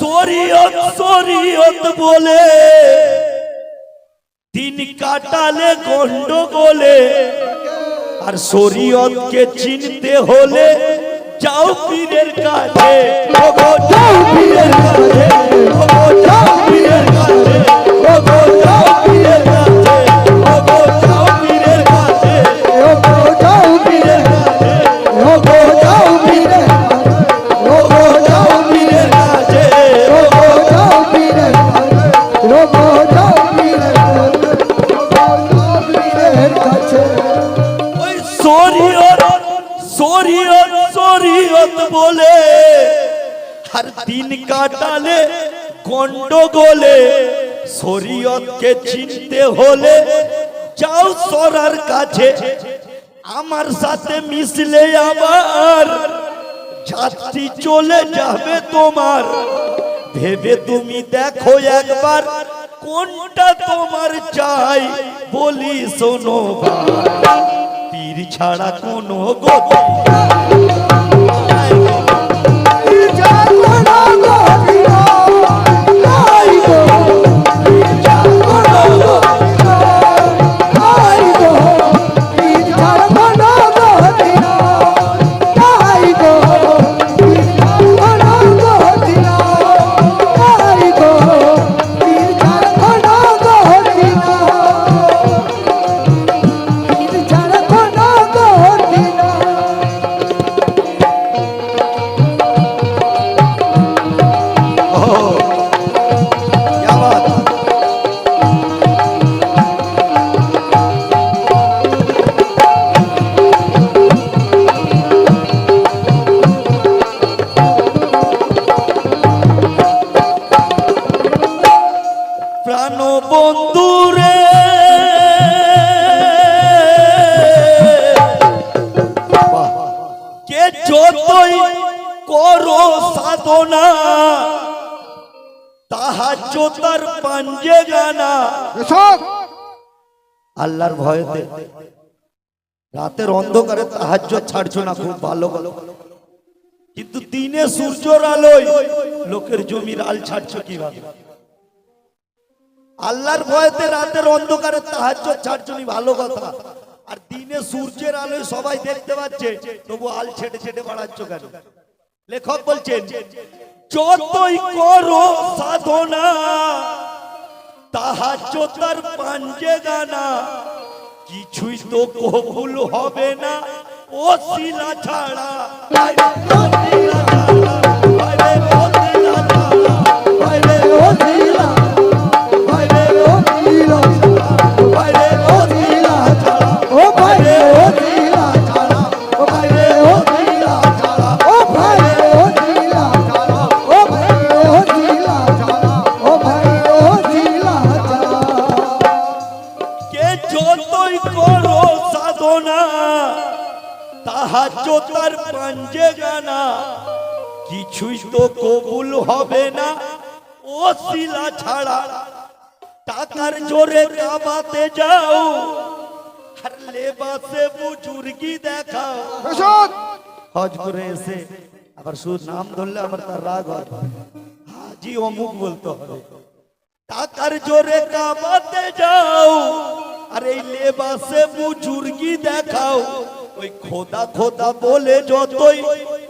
শরীয়ত শরীয়ত বলে, দিন কাটালে গন্ডগোলে, আর শরীয়তকে চিনতে হলে যাও পীরের কাছে। ওগো যাও পীরের কাছে, ওগো যাও পীরের কাছে। শরীয়ত বলে, আর দিন কাটালে গন্ডগোলে, শরীয়তকে চিনতে হলে যাও সরার কাছে। আমার সাথে মিশলে আবার যাত্রী চলে যাবে তোমার। ভেবে তুমি দেখো একবার কোনটা তোমার চাই বলি শোনো পীর ছাড়া কোনো গতি সাধনা তাহাজ্য তার পাঞ্জে গানা আল্লাহর ভয়তে। রাতের অন্ধকারে তাহাজ্য ছাড়ছো না খুব ভালো ভালো কিন্তু দিনে সূর্যর আলোয় লোকের জমির আল ছাড়ছো কীভাবে? আল্লাহর ভয়তে রাতের অন্ধকারে তাহাজ্য ছাড়ছো নি ভালো কথা। আর দিনে সূর্যের আলোয় সবাই দেখতে পাচ্ছে তবু আল ছেটে ছেটে বাড়াচ্ছ কেন? লেখক বলছেন যতই করো সাধনা তাহার চোতার পাঞ্জে গানা কিছুই তো কবুল হবে না ও শিলা ছাড়া হবে না। ও শিলা ছাড়া টাকার জোরে কামাতে যাও। আর লেবাসে বুজুর্গি দেখাও। হজ করে এসে আবার শুধু নাম ধরলে আমার তার রাগ হয়। হাজি অমুক বলতে হবে। টাকার জোরে কামাতে যাও। আর এই লেবাসে বুজুর্গি দেখাও। ওই খোদা খোদা বলে যতই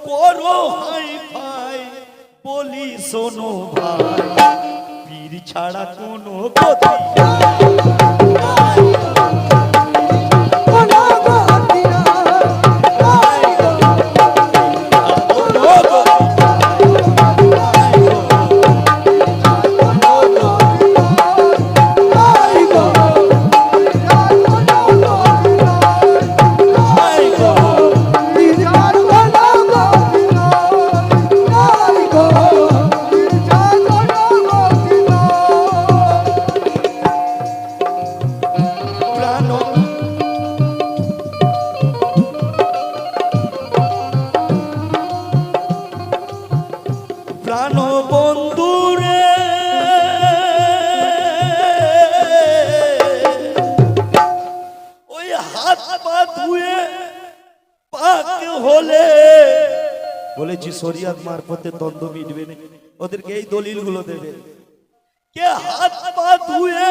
করো হাই বলি শোনো ভাই পীর ছাড়া কোনো গতি বলেছি, শরিয়াত মারফতে দ্বন্দ্ব মিটবে না। ওদেরকে এই দলিলগুলো দেবে। কে হাত পা ধুয়ে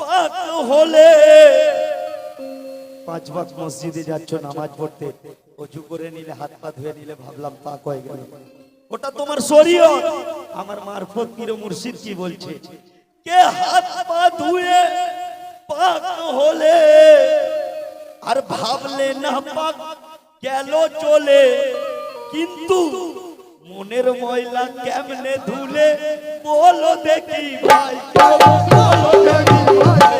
পাক হলে? পাঁচ ভাগ মসজিদে যাচ্ছ, নামাজ পড়তে। অজু করে নিলে, হাত পা ধুয়ে নিলে, ভাবলাম পাক হয়ে গেল। ওটা তোমার শরীয়ত। আমার মারফত পীর মুর্শিদ কি বলছে? কে হাত পা ধুয়ে পাক হলে? আর ভাবলে না পাক গেল চলে। কিন্তু মনের ময়লা কেমনে ধুলে? বলো দেখি ভাই বলো দেখি ভাই,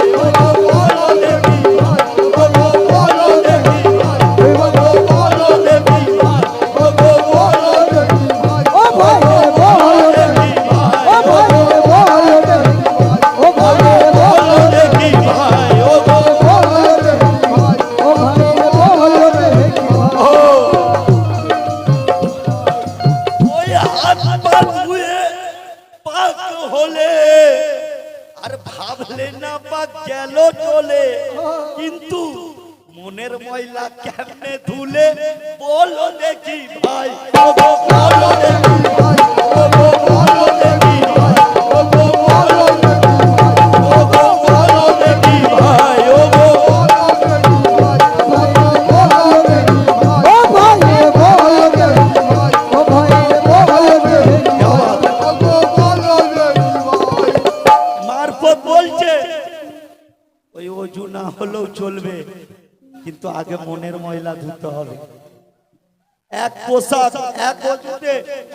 পোশাক, এক অজুতে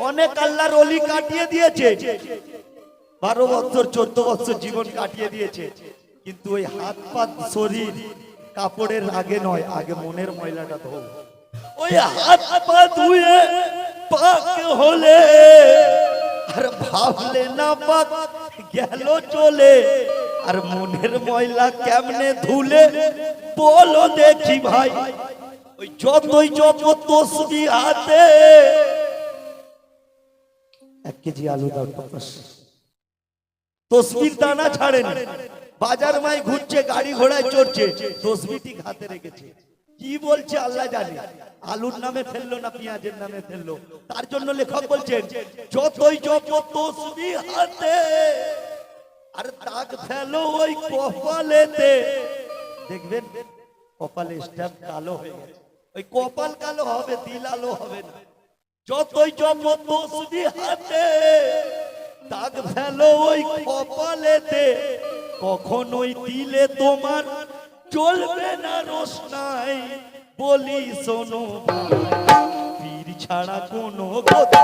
অনেক আল্লাহর অলি কাটিয়ে দিয়েছে। বারো বছর, চোদ্দ বছর জীবন কাটিয়ে দিয়েছে। কিন্তু ওই হাত পা শরীর কাপড়ের আগে নয়, আগে মনের ময়লাটা ধো ওই হাত পা ধুয়ে পাক হলে আর ভাবলে না পাক গেল চলে। আর মনের ময়লা কেমনে ধুলে বলো দেখি ভাই। ওই যতই যত তসবি হাতে। এক কেজি আলু দাও টপাস তসবির দানা ছাড়েন। বাজার মাই ঘুরছে, গাড়ি ঘোড়ায় চড়ছে তসবিটি হাতে রেখেছে। কি বলছে আল্লাহ জানে। আলুর নামে ফেলল না, পেঁয়াজের নামে ফেলল। তার জন্য লেখক বলছেন যতই যত তসবি হাতে। আর দাগ ফেলো ওই কপালেতে। দেখবেন, কপালে স্ট্যাম্প কালো হয়ে গেছে। ওই কপাল কালো হবে, দিল আলো হবে না। যতই জন্ম তসবি হাতে, দাগ ফেলো ওই কপালেতে, কখনোই দিলে তোমার চলবে না রোশনাই। বলি শোনো পীর ছাড়া কোনো গতি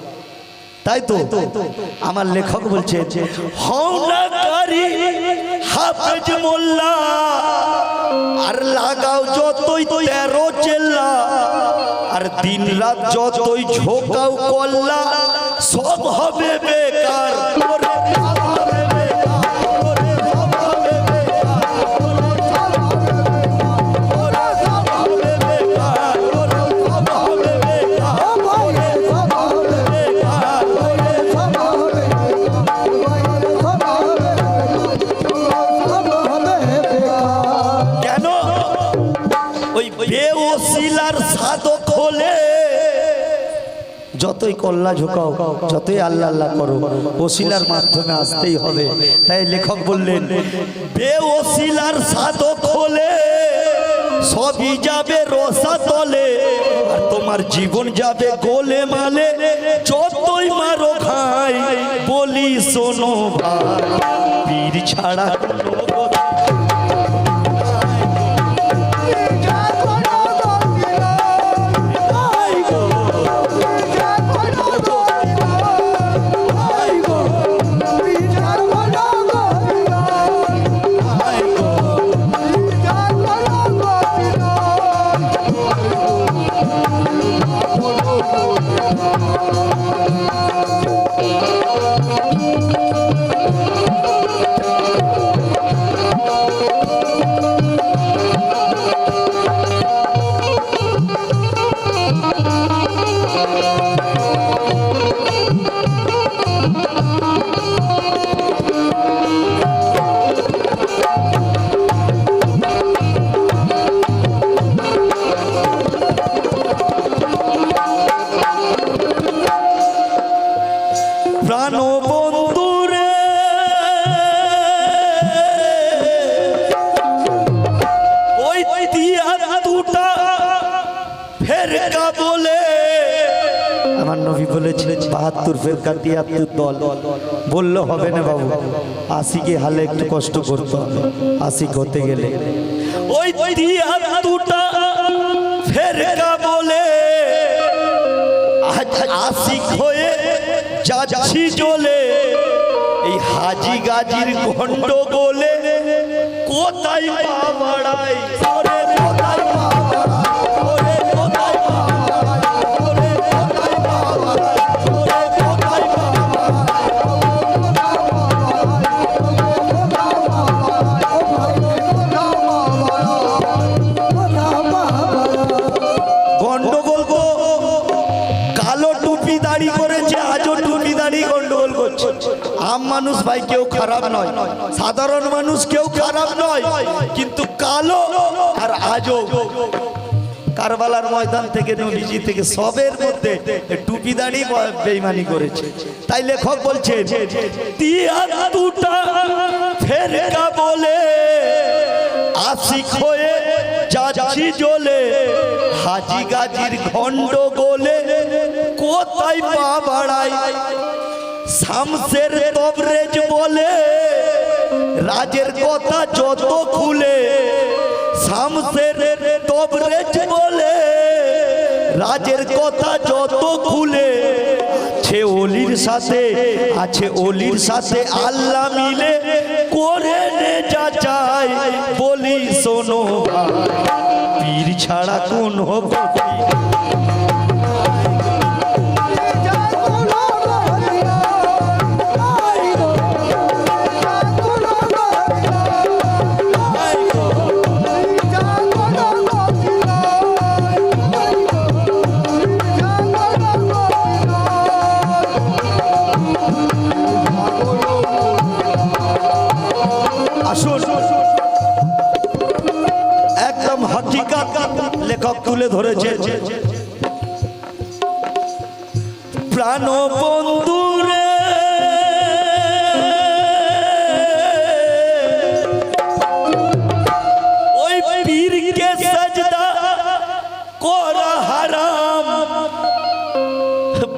তাই তো আমার লেখক বলছে হৌলাকারী হাফেজ মোল্লা, আর লাগাও যতই তেরো চেল্লা, আর দিন রাত যতই ঝোকাও কল্লা, সব হবে বেকার যতই কল্লা ঝোকাও, যতই আল্লাহ আল্লাহ করো, ওসিলার মাধ্যমে আসতেই হবে। তাই লেখক বললেন বে বেওসিলার সাধক হলে সবই যাবে রসা তলে, আর তোমার জীবন যাবে গোলে মালে। যতই মারো খাই, বলি শোনো ভাই, পীর ছাড়া ফেরকা তিয়াত্তর দল। বলল, হবে না বাবু, আশিকে হালে একটু কষ্ট করতে হবে। আশিক হতে গেলে। চলে এই হাজি গাজির গন্ড গোলে কোথায় বাড়াই মানুষ ভাই কেউ খারাপ নয়। সাধারণ মানুষ কেউ খারাপ নয়। কিন্তু কালো আর আজও কারবালার ময়দান থেকে নবীজি থেকে সবের মধ্যে টুপি দাড়ি বেইমানি করেছে। তাই লেখক বলছে ফেরকা বলে আশিক হয়ে যাচ্ছি জ্বলে হাজি গাজির খণ্ড গোলে কোথায় পা বাড়াই? শামসের তবরেজ বলে, রাজের কথা যত খুলে, শামসের তবরেজ বলে, রাজের কথা যত খুলে আছে অলির সাথে আছে, অলির সাথে আল্লাহ মিলে করে যা চাই। বলি, শোনো পীর ছাড়া কোন গতি তুলে ধরেছে। প্রাণ সাজদা করা হারাম।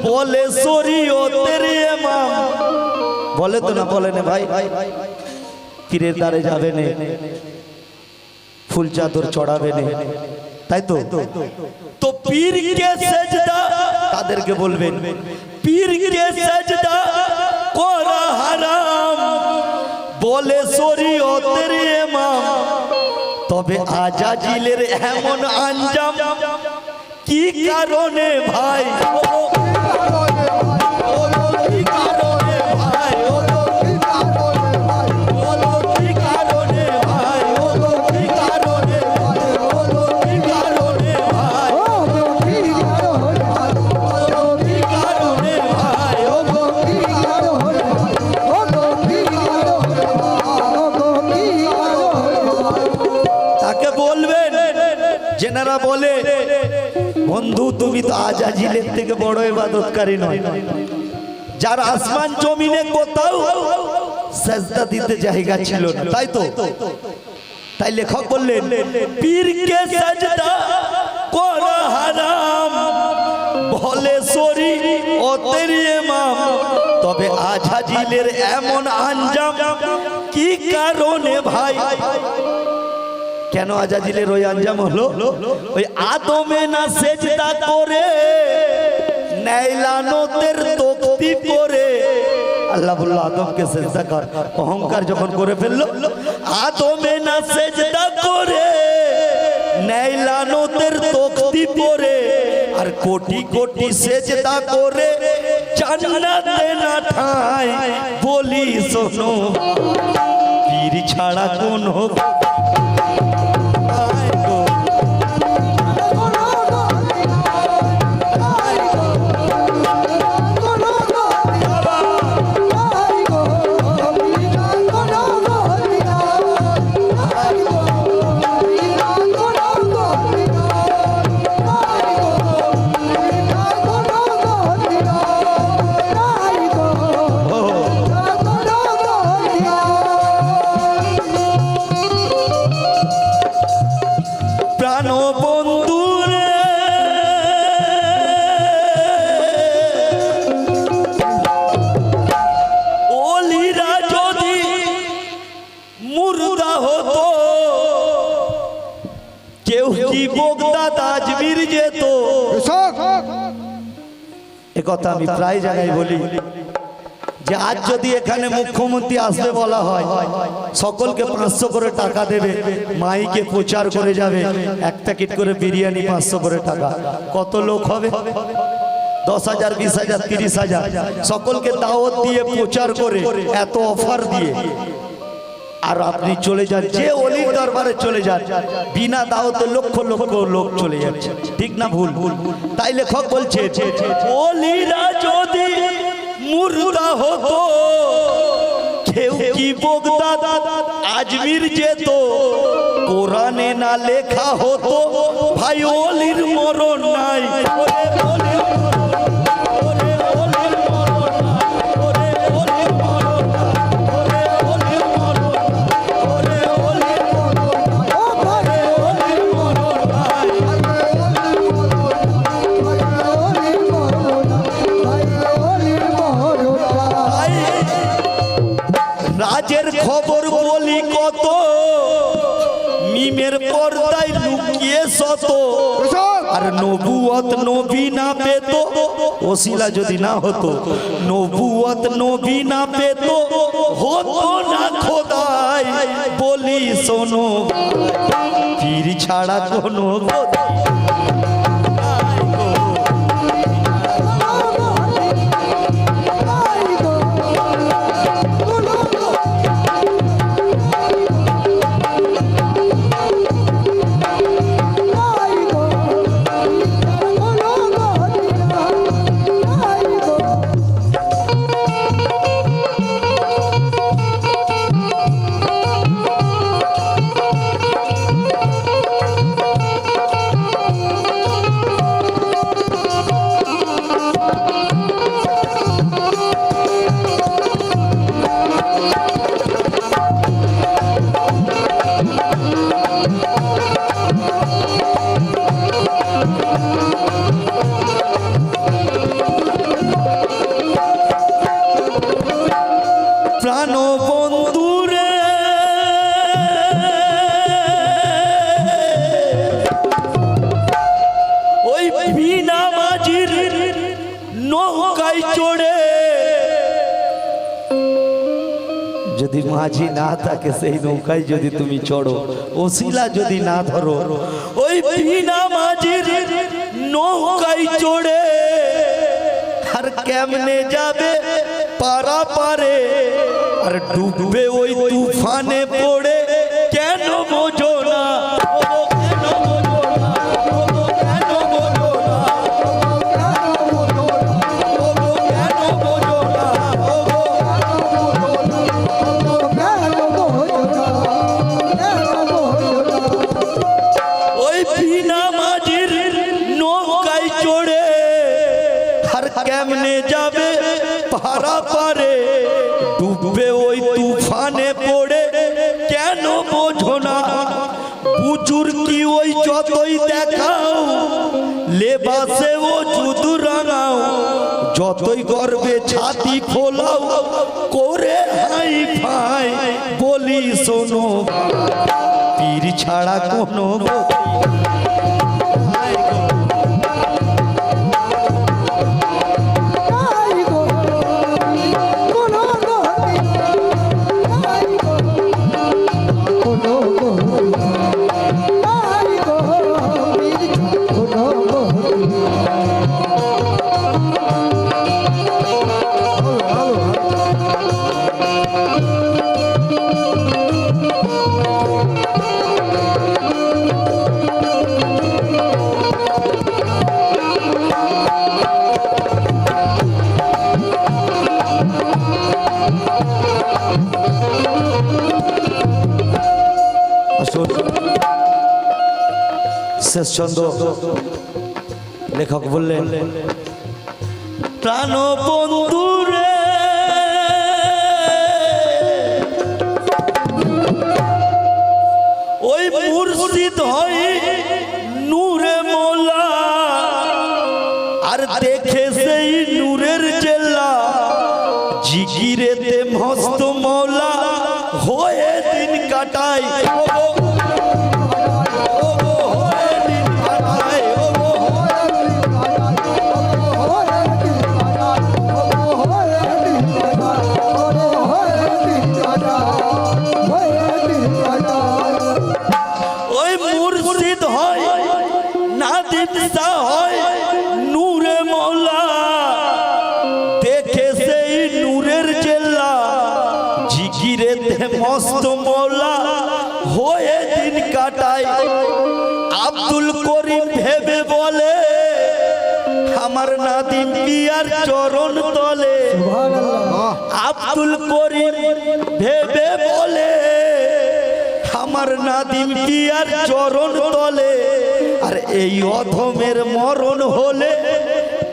বলে বলে তো না, বলে না ভাই। পীরের দ্বারে যাবে ফুল চাদর চড়াবে নে। তাই তো? তো পীরকে সেজদা? তাদেরকে বলবেন, পীর পীরকে সেজদা করা হারাম। বলে শরীয়তের ইমাম, তবে আজাজিলের এমন আঞ্জাম কি কারণে ভাই? থেকে বড় ইবাদতকারী নয়। যার আসমান জমিনে কোথাও সেজদা দিতে জায়গা ছিল না। তাই তো? তাই লেখক বললেন, পীরকে সাজদা করা হারাম। বলে শরী ও তেরি ইমাম। তবে আঝাজিলের এমন আঞ্জাম কি কারণে ভাই? কেন আজাজিলের ওই আঞ্জাম হলো? ওই আদমে না সেজদা করে নাইলানতের তক্তি পরে আল্লাহ বলল, আদমকে সেজদা কর। অহংকার যখন করে ফেলল, আদমে না সেজদা করে নাইলানতের তক্তি পরে আর কোটি কোটি সেজদা করে জান্নাতে না ঠাই বলি শোনো, পীর ছাড়া কোন প্রাণ মুর্দা হতো। কেউ কি বোগদা তাজমির যেত? কথা আমি প্রায় জায়গায় বলি। যে আজ যদি এখানে মুখ্যমন্ত্রী আসবে বলা হয় সকলকে পাঁচশো করে টাকা দেবে মাইকে প্রচার করে যাবে এক প্যাকেট করে বিরিয়ানি পাঁচশো করে টাকা। কত লোক হবে? দশ হাজার বিশ হাজার তিরিশ হাজার। সকলকে দাওয়াত দিয়ে প্রচার করে এত অফার দিয়ে। আর আপনি চলে যান, যে অলির দরবারে চলে যান, বিনা দাওয়াতে লক্ষ লক্ষ লোক চলে যাচ্ছে। ঠিক না ভুল? ভুল তাই লেখক বলছে, অলিরা যদি মুর্দা হতো কেউ কি বোগদা আজমির যেত, কোরআনে না লেখা হতো। ভাই, অলির মরণ নাই। নবুয়ত নবী না পেত, ওসিলা যদি না হতো নবুয়ত নবী না পেত, হতো না খোদাই, বলি শোনো পীর ছাড়া কোনো গতি সেই নৌকায় যদি তুমি চড়ো, ওসিলা যদি না ধরো, ওই বিনা মাঝির নৌকায় চড়ে, আর কেমনে যাবে পারা পারে আর ডুববে ওই তুফানে পড়ে ওই যতই দেখাও, লেবাসে ও জুতু রাঙাও যতই গর্বে ছাতি খোলাও, করে হাই ফাই বলি শোনো। পীর ছাড়া কোনো শেষচন্দ্র লেখক বললেন প্রাণ বন্ধুরে ওই মুর্শিদ হয় নূরে মোলা, আর দেখে সেই নূরের জেলা জিগিরেতে মস্ত মৌলা, হয়ে দিন কাটাই আব্দুল করিম ভেবে বলে, আমার নাদিম আর চরণ তলে? আর এই অধমের মরণ হলে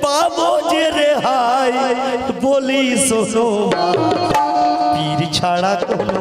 পাবো যে রেহাই? বলি, শোনো পীর ছাড়া কোনো